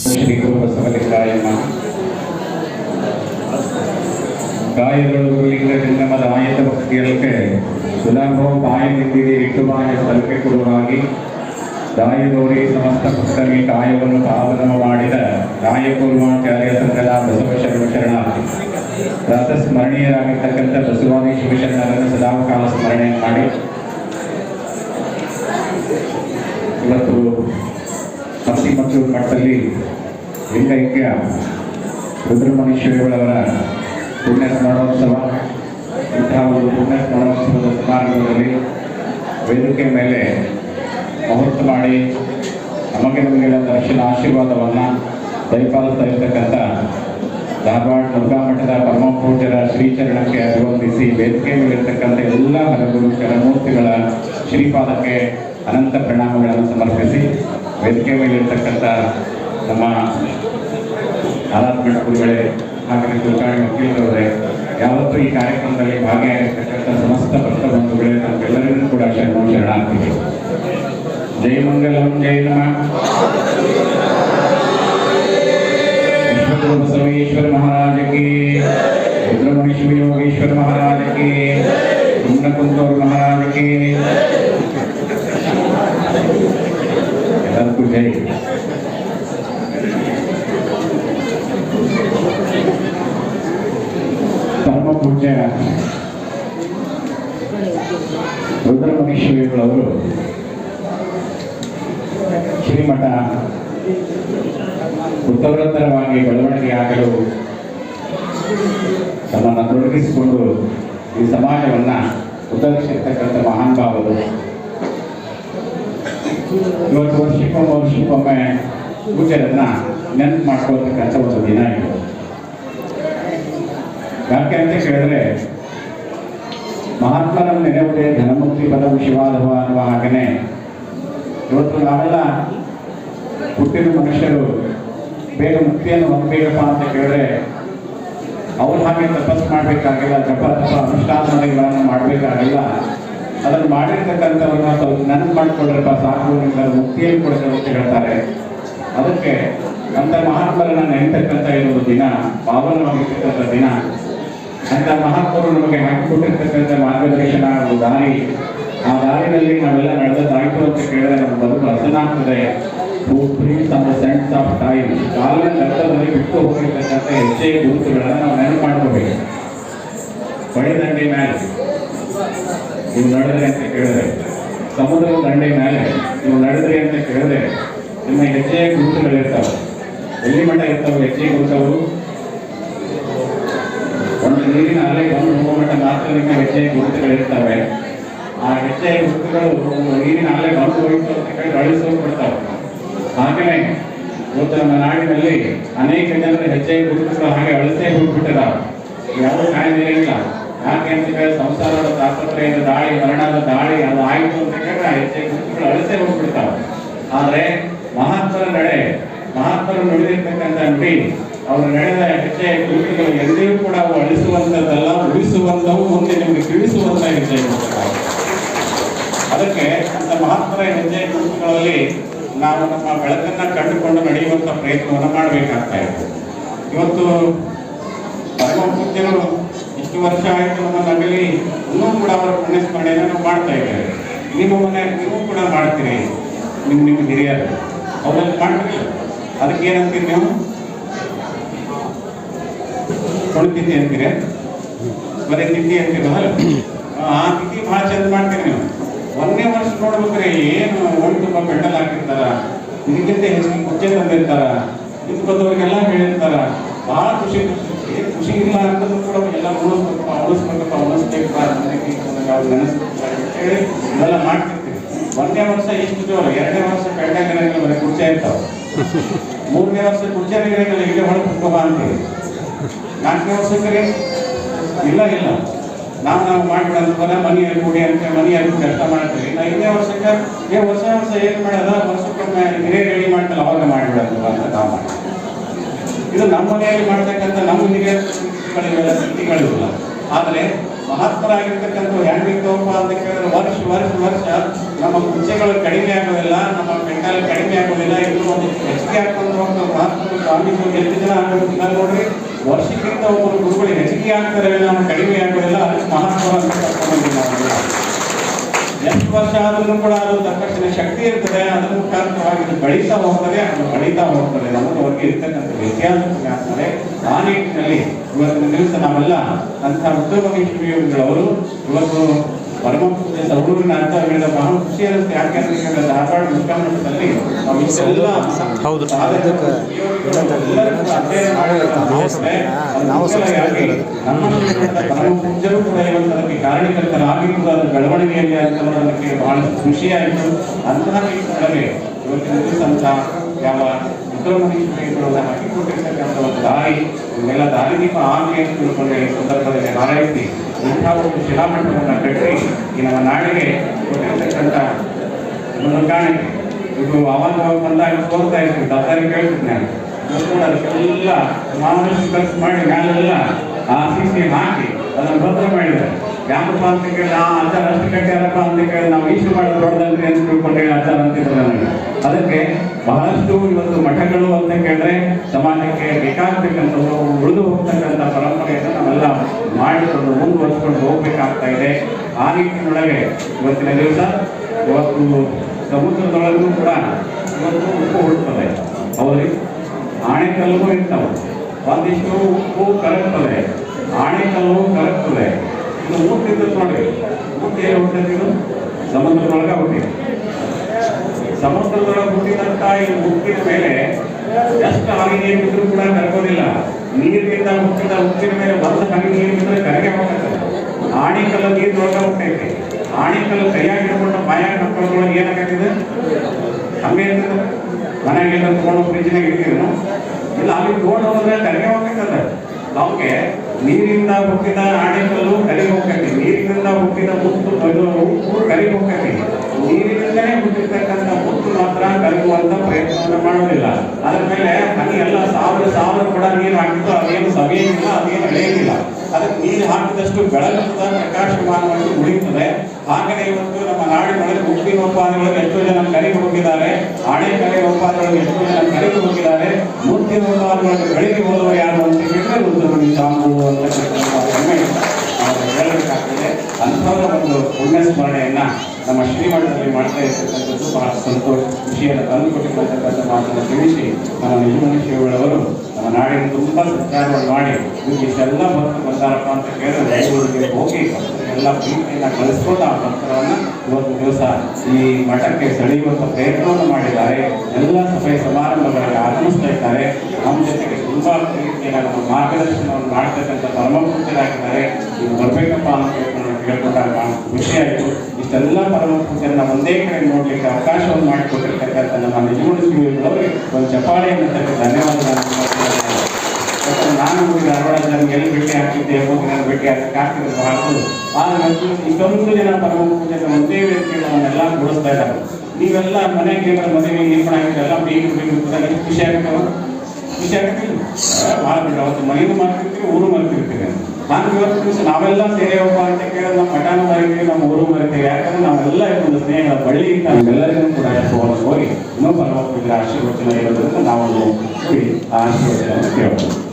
ಶ್ರೀ ಗುರು ಬಸವಲಿಂಗಾಯ ನಮಃ. ಕಾಯಗಳು ಲಿಂಗಲಿಂಗಮದ ಆಯತ ಭಕ್ತಿಯಲ್ಕೆ ಸುಲಭೋ ಬಾಯದಿಂದಿಗೆ ಇಟ್ಟುಬಾಯ ಸಲಕೆ ಕೊಡುವಾಗಿ ದಾಯದೋರಿ ಸಮಸ್ತ ಭಕ್ತರಿಗೆ ಕಾಯವನ್ನು ಪಾವನ ಮಾಡಿದ ರಾಯಪೂರ್ವಾಚಾರ್ಯ ಸಂಘದ ಬಸವ ಶರಣ ರಥ ಸ್ಮರಣೀಯರಾಗಿರ್ತಕ್ಕಂಥ ಬಸವಾದಿ ಶಿವಶರಣರನ್ನು ಸದಾಕಾಲ ಸ್ಮರಣೆ ಮಾಡಿ. ಇವತ್ತು ಹಸಿ ಮಕ್ಕಳು ಮಠದಲ್ಲಿ ಲಿಂಗೈಕ್ಯ ರುದ್ರಮಣೇಶ್ವರಿಗಳವರ ಪುಣ್ಯ ಸ್ಮರಣೋತ್ಸವ ಇಂತಹ ಒಂದು ಪುಣ್ಯ ಸ್ಮರಣೋತ್ಸವದ ಸಮಾರಂಭದಲ್ಲಿ ವೇದಿಕೆ ಮೇಲೆ ಮುಹೂರ್ತ ಮಾಡಿ ನಮಗೆ ನಮಗೆಲ್ಲ ದರ್ಶನ ಆಶೀರ್ವಾದವನ್ನು ದಯಪಾಲಿಸ್ತಾ ಇರ್ತಕ್ಕಂಥ ಧಾರವಾಡ ದುರ್ಗಾ ಮಠದ ಪರಮ ಪೂಜ್ಯರ ಶ್ರೀಚರಣಕ್ಕೆ ಅಭಿವಂದಿಸಿ ವೇದಿಕೆ ಮೇಲಿರ್ತಕ್ಕಂಥ ಎಲ್ಲ ಹಲವು ಚರಮೂರ್ತಿಗಳ ಶ್ರೀಪಾದಕ್ಕೆ ಅನಂತ ಪ್ರಣಾಮಗಳನ್ನು ಸಮರ್ಪಿಸಿ ವೇದಿಕೆ ಮೇಲಿರ್ತಕ್ಕಂಥ ನಮ್ಮ ಆರಾಧನೆ ಗುರುಗಳೇ ಹಾಗೆ ಕುಲಕರ್ಣಿ ವಕೀಲರವರೇ, ಯಾವತ್ತೂ ಈ ಕಾರ್ಯಕ್ರಮದಲ್ಲಿ ಭಾಗಿಯಾಗಿರ್ತಕ್ಕಂಥ ಸಮಸ್ತ ಭಕ್ತ ಬಂಧುಗಳೇ ನಮಗೆಲ್ಲರಿಗೂ ಕೂಡ ಶರಣ ಶರಣಾರ್ಥಿಗಳು. ಜೈ ಮಂಗಲಂ ಜೈ ನಮಃ ವಿಶ್ವಗುರು ಬಸವೇಶ್ವರ ಮಹಾರಾಜ ಕಿ ರುದ್ರಮಣೇಶ್ವರ ಯೋಗೇಶ್ವರ ಮಹಾರಾಜ ಕಿ ಕುಂದಕುಂದೂರು ಮಹಾರಾಜ ಕಿ ಎಲ್ಲರಿಗೂ ಜೈ ಪರಮ ಪೂಜ್ಯ ರುದ್ರಮಣೇಶ್ವರಿಗಳವರು ಶ್ರೀಮಠ ಉತ್ತರೋತ್ತರವಾಗಿ ಬೆಳವಣಿಗೆ ಆಗಲು ತಮ್ಮನ್ನು ತೊಡಗಿಸಿಕೊಂಡು ಈ ಸಮಾಜವನ್ನ ಮಹಾನ್ ಭಾವರು ಇವತ್ತು ವರ್ಷಕ್ಕೊಮ್ಮೆ ವರ್ಷಕ್ಕೊಮ್ಮೆ ಪೂಜೆಯನ್ನ ನೆನಪು ಮಾಡ್ಕೊಳ್ತಕ್ಕಂಥ ಒಂದು ದಿನ ಇದು. ಯಾಕೆ ಅಂತ ಕೇಳಿದ್ರೆ, ಮಹಾತ್ಮನ ನೆನೆಯುವುದೇ ಧನಮುಕ್ತಿ ಪದವು ಶಿವಾದವ ಅನ್ನುವ ಹಾಗೆಯೇ ಇವತ್ತು ನಾವೆಲ್ಲ ಹುಟ್ಟಿದ ಮನುಷ್ಯರು ಬೇಗ ಮುಕ್ತಿಯನ್ನು ಹೊಂದಬೇಕಪ್ಪ ಅಂತ ಕೇಳಿದ್ರೆ, ಅವ್ರ ಹಾಗೆ ತಪಸ್ಸು ಮಾಡಬೇಕಾಗಿಲ್ಲ ಜಪ ತಪ ಅನುಷ್ಠಾನಗಳನ್ನು ಮಾಡಬೇಕಾಗಿಲ್ಲ. ಅದನ್ನು ಮಾಡಿರ್ತಕ್ಕಂಥವ್ರನ್ನ ಸ್ವಲ್ಪ ನೆನಪು ಮಾಡಿಕೊಂಡ್ರಪ್ಪ ಸಾಕು ಅದು ಮುಕ್ತಿಯಲ್ಲಿ ಕೊಡ್ತಾರೆ ಅಂತ ಹೇಳ್ತಾರೆ. ಅದಕ್ಕೆ ಅಂತ ಮಹಾತ್ಮರನ್ನ ನೆನೆತಕ್ಕಂಥ ಇರುವ ದಿನ ಪಾವನವಾಗಿರ್ತಕ್ಕಂಥ ದಿನ. ಅಂತ ಮಹಾತ್ಮರು ನಮಗೆ ಹಾಕಿಕೊಟ್ಟಿರ್ತಕ್ಕಂಥ ಮಾರ್ಗದರ್ಶನ ದಾರಿ. ಆ ದಾರಿನಲ್ಲಿ ನಾವೆಲ್ಲ ನಡೆದದ್ದಾಯ್ತು ಅಂತ ಕೇಳಿದ್ರೆ ನಮ್ಮ ಬದುಕು ಹಸನಾಗ್ತದೆ free some sense of time ಕಾಲಿನ ಅರ್ಥದಲ್ಲಿ ಬಿಟ್ಟು ಹೋಗಿರ್ತಕ್ಕಂಥ ಹೆಜ್ಜೆ ಗುರುತುಗಳನ್ನ ನಾವು ನೆನಪು ಮಾಡ್ಕೋಬೇಕು ಹೊಳೆದಂಡೆ ಮೇಲೆ ನೀವು ನಡೆದ್ರಿ ಅಂತ ಕೇಳಿದ್ರೆ ಸಮುದ್ರದ ದಂಡೆ ಮೇಲೆ ನೀವು ನಡೆದ್ರಿ ಅಂತ ಕೇಳಿದ್ರೆ ನಿಮ್ಮ ಹೆಜ್ಜೆ ಗುರುತುಗಳಿರ್ತಾವೆ ಎಲ್ಲಿ ಮಠ ಇರ್ತಾವೆ ಹೆಜ್ಜೆ ಗುರುತವು ಒಂದು ನೀರಿನ ಅಲೆ ಬಂದು ಹೋಗೋ ಮಟ್ಟ ಮಾತ್ರ ನಿಮ್ಮ ಹೆಜ್ಜೆ ಗುರುತುಗಳಿರ್ತವೆ ಆ ಹೆಜ್ಜೆ ಗುರುತುಗಳು ಒಂದು ನೀರಿನ ಅಲೆ ಬಂದು ಹೋಯಿತು ಅಂತ ಹೇಳಿ ಅಳಿಸಿ ಹೋಗ್ಬಿಡ್ತಾವೆ ಹಾಗೆಯೇ ಇವತ್ತು ನಮ್ಮ ನಾಡಿನಲ್ಲಿ ಅನೇಕ ಜನರು ಹೆಜ್ಜೆ ಗುರುತುಗಳು ಹಾಗೆ ಅಳತೆ ಹೋಗ್ಬಿಟ್ಟಿದಾವೆ ಯಾವ ಕಾಯಿಲೆ ಇಲ್ಲ. ಯಾಕೆ ಅಂತ ಹೇಳಿ ಸಂಸಾರದ ತಾಪತ್ರೆಯಿಂದ ದಾಳಿ, ಮರಣದ ದಾಳಿ, ಅದು ಆಯಿತು ಅಂತ ಹೇಳಿದ್ರೆ ಹೆಜ್ಜೆ ಗುರುತುಗಳು ಅಳಿಸೇ ಹೋಗ್ಬಿಡ್ತಾವೆ ಆದ್ರೆ ಮಹಾತ್ಮರ ನಡೆ, ಮಹಾತ್ಮರು ನುಡಿದಿರ್ತಕ್ಕಂಥ ನುಡಿ, ಅವರು ನಡೆದ ಹೆಜ್ಜೆ ಗುರುತುಗಳು ಎಂದಿಗೂ ಕೂಡ ಅವು ಅಳಿಸುವಂಥದ್ದಲ್ಲ, ಉಳಿಸುವಂಥವು ಮುಂದೆ ನಿಮಗೆ ತಿಳಿಸುವಂತ ಹೆಜ್ಜೆ ಗುರುತುಗಳು ಅದಕ್ಕೆ ಅಂತ ಮಹಾತ್ಮರ ಹೆಜ್ಜೆ ಗುರುತುಗಳಲ್ಲಿ ನಾವು ನಮ್ಮ ಬೆಳಕನ್ನ ಕಂಡುಕೊಂಡು ನಡೆಯುವಂತ ಪ್ರಯತ್ನವನ್ನು ಮಾಡಬೇಕಾಗ್ತಾ ಇತ್ತು. ಇವತ್ತು ಪರಮಪೂಜ್ಯರು ಇಷ್ಟು ವರ್ಷ ಆಯಿತು ನಮ್ಮ ನಗಲಿ ಇನ್ನೂ ಕೂಡ ಅವರ ಪುಣ್ಯಸ್ಮರಣೆಯನ್ನು ಮಾಡ್ತಾ ಇದ್ದೇವೆ ನಿಮ್ಮ ಮನೆ ನೀವು ಕೂಡ ಮಾಡ್ತೀರಿ. ನಿಮ್ಮ ನಿಮ್ಮ ಹಿರಿಯರು. ಅವರಲ್ಲಿ ಮಾಡ್ತೀರಿ ಅದಕ್ಕೆ ಏನಂತೀರಿ ನೀವು? ಕೊಡ್ತಿದ್ದೆ ಅಂತೀರಿ? ಬರೀ ತಿಥಿ ಅಂತೀರಲ್ಲ ಆ ತಿಥಿ ಭಾಳ ಚಂದ ಮಾಡ್ತೀರಿ ನೀವು. ಒಂದೇ ವರ್ಷ ನೋಡ್ಬೇಕ್ರೆ ಏನು ಒಂದು ತುಂಬ ಬೆಂಡಲ್ ಹಾಕಿರ್ತಾರ. ಇದಕ್ಕಿಂತ ಹೆಚ್ಚಿಗೆ ಕುಚ್ಚೆ ತಂದಿರ್ತಾರ ಇದು ಬಂದವರಿಗೆಲ್ಲ ಹೇಳಿರ್ತಾರ ಭಾಳ ಖುಷಿ ಖುಷಿ ಇಲ್ಲ ಅಂತಂದ್ರೂ ಕೂಡ ಎಲ್ಲ ಉಳಿಸ್ಬೇಕಪ್ಪ ಉಳಿಸ್ಬೇಕಪ್ಪ ಉಳಿಸ್ಬೇಕಪ್ಪ ಇವೆಲ್ಲ ಮಾಡ್ತಿರ್ತೀವಿ. ಒಂದನೇ ವರ್ಷ ಇಷ್ಟು ಜೋರ, ಎರಡನೇ ವರ್ಷ ಕಡ್ಡಾಯ ಇರಂಗಿಲ್ಲ ಬರೀ ಕುರ್ಚೆ ಇರ್ತಾವ ಮೂರನೇ ವರ್ಷ ಕುರ್ಚೆ ಇರಂಗಿಲ್ಲ ಇಲ್ಲೇ ಹೊಳಗೆ ಕುತ್ಕೋಬ ಅಂತೀವಿ ನಾಲ್ಕನೇ ವರ್ಷಕ್ಕೆ ಇಲ್ಲ ಇಲ್ಲ. ನಾವು ನಾವು ಮಾಡ್ಬಿಡೋದು ಮನೆಯಲ್ಲಿ ಕೂಡಿ ಅಂತ ಮನೆಯಲ್ಲಿ ಕೂಡಿ ಕಷ್ಟ ಮಾಡ್ತೀವಿ ನಾ ಇನ್ನೇ ವರ್ಷಕ್ಕೆ, ಏ ವರ್ಷ ವರ್ಷ ಏನು ಮಾಡೋದ ವರ್ಷಕ್ಕೊಮ್ಮೆ ಹಿರಿಯ ರೆಡಿ ಮಾಡ್ತಲ್ಲ, ಅವಾಗ ಮಾಡಿಬಿಡೋದು ಅಂತ ನಾವು ಇದು ನಮ್ಮ ಮನೆಯಲ್ಲಿ ಮಾಡ್ತಕ್ಕಂಥ ನಮ್ಮ ಹಿರಿಯರು ಆದರೆ ಮಹತ್ತರಾಗಿರ್ತಕ್ಕಂಥ ಹೆಂಗಿರ್ತವಪ್ಪ ಅಂತ ಕೇಳಿದ್ರೆ ವರ್ಷ ವರ್ಷ ವರ್ಷ ನಮ್ಮ ಕುಂಚೆಗಳು ಕಡಿಮೆ ಆಗೋದಿಲ್ಲ, ನಮ್ಮ ಬೆಂಗಾಲ ಕಡಿಮೆ ಆಗೋದಿಲ್ಲ. ಇನ್ನೂ ಒಂದು ಹೆಚ್ಚಿಗೆ ಹಾಕೊಂಡು ಹೋಗ್ತಾ ಮಹಾತ್ಮ ಸ್ವಾಮೀಜಿ ಎಷ್ಟು ಜನ ಆಗೋದಿಲ್ಲ ನೋಡ್ರಿ. ವರ್ಷಕ್ಕಿಂತ ಒಬ್ಬರು ಗುರುಗಳು ಹೆಚ್ಚಿಗೆ ಆಗ್ತಾರೆ ನಾವು ಕಡಿಮೆ ಆಗೋದಿಲ್ಲ ಅದಕ್ಕೆ ಮಹತ್ವ ಅಂತ ಕರ್ಕೊಂಡು ಎಷ್ಟು ವರ್ಷ ಆದ್ರೂ ಕೂಡ ಅದು ತಕ್ಕಷ್ಟ ಶಕ್ತಿ ಇರ್ತದೆ, ಅದನ್ನು ಕಾರಣವಾಗಿ ಬೆಳೀತಾ ಹೋಗ್ತದೆ, ಅದು ಬೆಳೀತಾ ಹೋಗ್ತದೆ. ನಮಗೆ ಅವ್ರಿಗೆ ಇರ್ತಕ್ಕಂಥ ವ್ಯತ್ಯಾಸ ಆಗ್ತದೆ ಆ ನಿಟ್ಟಿನಲ್ಲಿ ಇವತ್ತಿನ ದಿವಸ ನಾವೆಲ್ಲ ಅಂತಹ ಉದ್ಯೋಗ ಅವರು ಇವತ್ತು ಪರಮ ಪೂಜ್ಯ ಸೌರೂರಿನ ಅಂತ ಹೇಳಿದ ಬಹಳ ಖುಷಿ ಇರುತ್ತೆ ಯಾಕೆಂದ್ರೆ ಈಗ ಧಾರವಾಡ ಮುಖ್ಯಮಂತ್ರಿಯಲ್ಲಿ ನಾವು ಹೌದು. ಅದಕ್ಕೆ ಎಲ್ಲರೂ ಕೂಡ ಇವತ್ತು ಅದಕ್ಕೆ ಕಾರಣಕರ್ತರಾಗಿ ಕೂಡ ಅದರ ಬೆಳವಣಿಗೆಯಲ್ಲಿ ಅಂತ ಬಹಳ ಖುಷಿಯಾಯಿತು. ಅಂತಹ ನಿಟ್ಟಿನಲ್ಲಿ ಇವತ್ತಿನ ದಿವಸ ಅಂತ ಯಾವ ವಿಕ್ರಮಣೀಶ್ವರಿಗಳು ಹಾಕಿಕೊಂಡಿರ್ತಕ್ಕಂಥ ಒಂದು ದಾರಿ, ಇವೆಲ್ಲ ದಾರಿದೀಪ ಆಗಲಿ ಅಂತ ತಿಳ್ಕೊಂಡು ಈ ಸಂದರ್ಭದಲ್ಲಿ ಹಾರೈಸಿ, ಇಂಥ ಒಂದು ಶಿಲಾಮಠವನ್ನು ಕಟ್ಟಿ, ಈ ನಮ್ಮ ನಾಡಿಗೆ ಕೊಟ್ಟಿರ್ತಕ್ಕಂಥ ಒಂದು ಕಾರಣಕ್ಕೆ ಇದು ಅವಾಗ ಬಂದಾಗ ತೋರ್ತಾ ಇರ್ತೀವಿ ದಾಸರಿ ಕೇಳ್ತಿದ್ದೆ ನಾನು. ಅದಕ್ಕೆಲ್ಲ ಮಾನಸಿಕ ಖರ್ಚು ಮಾಡಿ, ಮ್ಯಾಲೆಲ್ಲ ಆ ಸಿಸಿ ಹಾಕಿ ಅದನ್ನು ಭದ್ರ ಮಾಡಿದ್ದಾರೆ ಯಾಕಪ್ಪ ಅಂತ ಕೇಳಿ ಆ ಆಚಾರ ಅಷ್ಟು ಕಟ್ಟಾರಪ್ಪ ಅಂತ ಕೇಳಿ ನಾವು ಈಶ್ವರ ಮಾಡೋದು ದೊಡ್ಡದಲ್ರಿ ಅಂತ ತಿಳ್ಕೊಂಡ್ರೆ ಆಚಾರ ಅಂತಿದ್ರು ನನಗೆ. ಅದಕ್ಕೆ ಬಹಳಷ್ಟು ಇವತ್ತು ಮಠಗಳು ಅಂತ ಕೇಳಿದ್ರೆ ಸಮಾಜಕ್ಕೆ ಬೇಕಾಗ್ತಕ್ಕಂಥದ್ದು, ಉಳಿದು ಹೋಗ್ತಕ್ಕಂಥ ಪರಂಪರೆಯನ್ನು ನಾವೆಲ್ಲ ಮಾಡಿಕೊಂಡು ಮುಂದುವರಿಸ್ಕೊಂಡು ಹೋಗ್ಬೇಕಾಗ್ತಾ ಇದೆ. ಆ ರೀತಿಯೊಳಗೆ ಇವತ್ತಿನ ದಿವಸ ಇವತ್ತು ಸಮುದ್ರದೊಳಗೂ ಕೂಡ ಇವತ್ತು ಉಪ್ಪು ಉಳ್ತದೆ ಹೌದ್ರಿ? ಆಣೆಕಲ್ಲು ಇರ್ತಾವೆ. ಒಂದಿಷ್ಟು ಉಪ್ಪು ಕರಗ್ತದೆ. ಆಣೆಕಲ್ಲು ಕರಗ್ತದೆ ಇದು ಹುಟ್ಟಿದ್ದು ನೋಡ್ರಿ ಹುಟ್ಟಿ ಎಲ್ಲಿ ಹುಟ್ಟೈತಿ ಇದು ಸಮುದ್ರದೊಳಗೆ ಹುಟ್ಟಿ. ಸಮುದ್ರದೊಳಗೆ ಹುಟ್ಟಿದಂತ ಈ ಉಪ್ಪಿನ ಮೇಲೆ ಎಷ್ಟು ಹನಿ ನೀರು ಬಿದ್ದರೂ ಕೂಡ ಕರ್ಕೋದಿಲ್ಲ. ನೀರಿನಿಂದ ಹುಟ್ಟಿದ ಉಪ್ಪಿನ ಮೇಲೆ ಒಂದು ಹನಿ ನೀರು ಬಿದ್ದರೆ ಕರಗೆ ಹೋಗುತ್ತೆ ಆಣಿಕಲ್ಲ ನೀರಿನೊಳಗೆ ಹುಟ್ಟೈತಿ. ಆಣಿಕಲ್ಲ ಕೈಯಾಗಿ ಹಿಡ್ಕೊಂಡು ಬಾಯಾಗಿ ಹಾಕೊಳ್ಳೋದ್ರೊಳಗೆ ಏನಾಗತ್ತಿದೆ ಹಂಗೆ ಇರ್ತದೆ. ಮನೆಗೆ ತಗೊಂಡು ಫ್ರಿಜ್ನಾಗ ಇಟ್ಟಿದ್ರು. ಇಲ್ಲ, ಅಲ್ಲಿ ತಗೊಂಡು ಹೋದ್ರೆ ಕರಗೆ ಹೋಗ್ತದೆ ನಮ್ಗೆ ನೀರಿಂದ ಹುಟ್ಟಿದ ಕಲಿ ಹೋಗ್ತೈತಿ ನೀರಿನಿಂದ ಹುಟ್ಟಿದ ಮುತ್ತು ಕಲ್ಲು ಕರಿ ಹೋಗ್ತೈತಿ ನೀರಿನಿಂದಲೇ ಹುಟ್ಟಿರ್ತಕ್ಕಂಥ ಮುತ್ತು ಮಾತ್ರ ಕಲಿಯುವಂತ ಪ್ರಯತ್ನವನ್ನು ಮಾಡೋದಿಲ್ಲ. ಅದ್ರ ಮೇಲೆ ಹನಿ ಎಲ್ಲ ಸಾವಿರ ಸಾವಿರ ಕೂಡ ನೀರು ಹಾಕಿದ್ದು ಅದೇನು ಸವಿಯಂಗಿಲ್ಲ ಅದೇನು ಅಳೆಯಲಿಲ್ಲ ಅದಕ್ಕೆ ನೀರು ಹಾಕಿದಷ್ಟು ಬೆಳಗುತ್ತ ಪ್ರಕಾಶಮಾನವಾಗಿ ಉಳಿಯುತ್ತದೆ. ಹಾಗೆಯೇ ಇವತ್ತು ನಮ್ಮ ನಾಡಿನೊಳಗೆ ಉಪ್ಪಿನ ಉತ್ಪಾದನೆಗಳಿಗೆ ಎಷ್ಟೋ ಜನ ಕರಿಗೆ ಹೋಗಿದ್ದಾರೆ. ಆಣೆಕರೆ ಉತ್ಪಾದನೆಗಳಿಗೆ ಎಷ್ಟು ಜನ ಕಳೆದು ಹೋಗಿದ್ದಾರೆ. ಮುಂದಿನ ಉತ್ಪಾದನೆಗಳಿಗೆ ಬೆಳಿಗ್ಗೆ ಹೋದವರು ಯಾರು ಅಂತ ಕೇಳಿದ್ರೆ ರುದ್ರಮಣಿ ಸ್ವಾಮಿಗಳು ಅಂತ ಹೇಳಬೇಕಾಗ್ತದೆ, ಅಂಥವರ ಒಂದು ಪುಣ್ಯ ಸ್ಮರಣೆಯನ್ನ ನಮ್ಮ ಶ್ರೀಮಠದಲ್ಲಿ ಮಾಡ್ತಾ ಇರ್ತಕ್ಕಂಥದ್ದು ಬಹಳ ಸಂತೋಷ, ಖುಷಿಯನ್ನು ತಂದುಕೊಟ್ಟಿರ್ತಕ್ಕಂಥ ಮಾತನ್ನು ತಿಳಿಸಿ ನಮ್ಮ ನಿಜಮಣಿ ಶ್ರೀಗಳವರು ನಮ್ಮ ನಾಡಿನ ತುಂಬ ಸತ್ಕಾರವನ್ನು ಮಾಡಿ ಇಷ್ಟೆಲ್ಲ ಭಕ್ತರು ಬಂದಾರಪ್ಪ ಅಂತ ಕೇಳಿದ್ರೆ ಬೆಂಗಳೂರಿಗೆ ಹೋಗಿ ಎಲ್ಲ ಪ್ರೀತಿಯನ್ನು ಕಳಿಸ್ಕೊಂಡು ಆ ಭಕ್ತರನ್ನು ಇವತ್ತು ದಿವಸ ಈ ಮಠಕ್ಕೆ ಸೆಳೆಯುವಂಥ ಪ್ರಯತ್ನವನ್ನು ಮಾಡಿದ್ದಾರೆ. ಎಲ್ಲ ಸಭೆ ಸಮಾರಂಭಗಳಿಗೆ ಆಗಮಿಸ್ತಾ ಇದ್ದಾರೆ. ನಮ್ಮ ಜೊತೆಗೆ ತುಂಬ ಪ್ರೀತಿಯನ್ನು ನಮ್ಮ ಮಾರ್ಗದರ್ಶನವನ್ನು ಮಾಡ್ತಕ್ಕಂಥ ಪರಮ ಪೂಜ್ಯರಾಗಿದ್ದಾರೆ ನೀವು ಬರಬೇಕಪ್ಪ ಅಂತ ಹೇಳ್ಕೊಂಡು ಕೇಳ್ಕೊಂಡಾಗ ಖುಷಿಯಾಯಿತು ಇಷ್ಟೆಲ್ಲ ಪರಮ ಪೂಜ್ಯರನ್ನ ಒಂದೇ ಕಡೆ ನೋಡ್ಲಿಕ್ಕೆ ಅವಕಾಶವನ್ನು ಮಾಡಿಕೊಟ್ಟಿರ್ತಕ್ಕಂಥ ನಮ್ಮ ನಿಜಗುಣ ಶ್ರೀಗಳವರಿಗೆ ಒಂದು ಚಪಾಳೆಯನ್ನು ತಕ್ಕ ಧನ್ಯವಾದಗಳನ್ನು ನಾನು ಧಾರವಾಡ ಜನಗೆ ಎಲ್ಲಿ ಭೇಟಿ ಹಾಕಿದ್ದೆ ಹೋಗಿ ನಾನು ಭೇಟಿ ಹಾಕಕ್ಕೆ ಆಗ್ತಿದ್ರು ಬಹಳ ಆದರೆ ಇಷ್ಟೊಂದು ಜನ ಪರಮ ಪೂಜೆನ ಒಂದೇ ವ್ಯಕ್ತಿಗಳನ್ನೆಲ್ಲ ಕೂಡಿಸ್ತಾ ಇದ್ದಾರೆ. ನೀವೆಲ್ಲ ಮನೆಗೆ ಮನೆಗೆ ಮದುವೆ ನೀರ್ಪಣ ಎಲ್ಲ ಕೂತಾಗ ಎಷ್ಟು ಖುಷಿ ಆಗ್ತಾವ ಖುಷಿ ಆಗ್ತಿಲ್ಲ. ಭಾಳ ಬಿಟ್ಟು ಅವತ್ತು ಮನೆಗೂ ಮಾಡ್ತಿರ್ತೀವಿ ಊರು ಮರ್ತಿರ್ತೀವಿ ನಾನು ಇವತ್ತು ನಾವೆಲ್ಲ ಸೇರಿ ಅಂತ ಕೇಳಿದ್ರೆ ಮರಿತೀವಿ ನಮ್ಮ ಊರು ಮರಿತೀವಿ ಯಾಕಂದ್ರೆ ನಾವೆಲ್ಲ ಒಂದು ಸ್ನೇಹಗಳ ಬಳ್ಳಿ ನಾವೆಲ್ಲರಿಗೂ ಕೂಡ ಹೋಗಿ ಇನ್ನೂ ಪರಮಾತ್ಮ ಆಶೀರ್ವಚನ ಇರೋದ್ರಿಂದ ನಾವು ಆಶೀರ್ವಚನ ಕೇಳ್ಬೋದು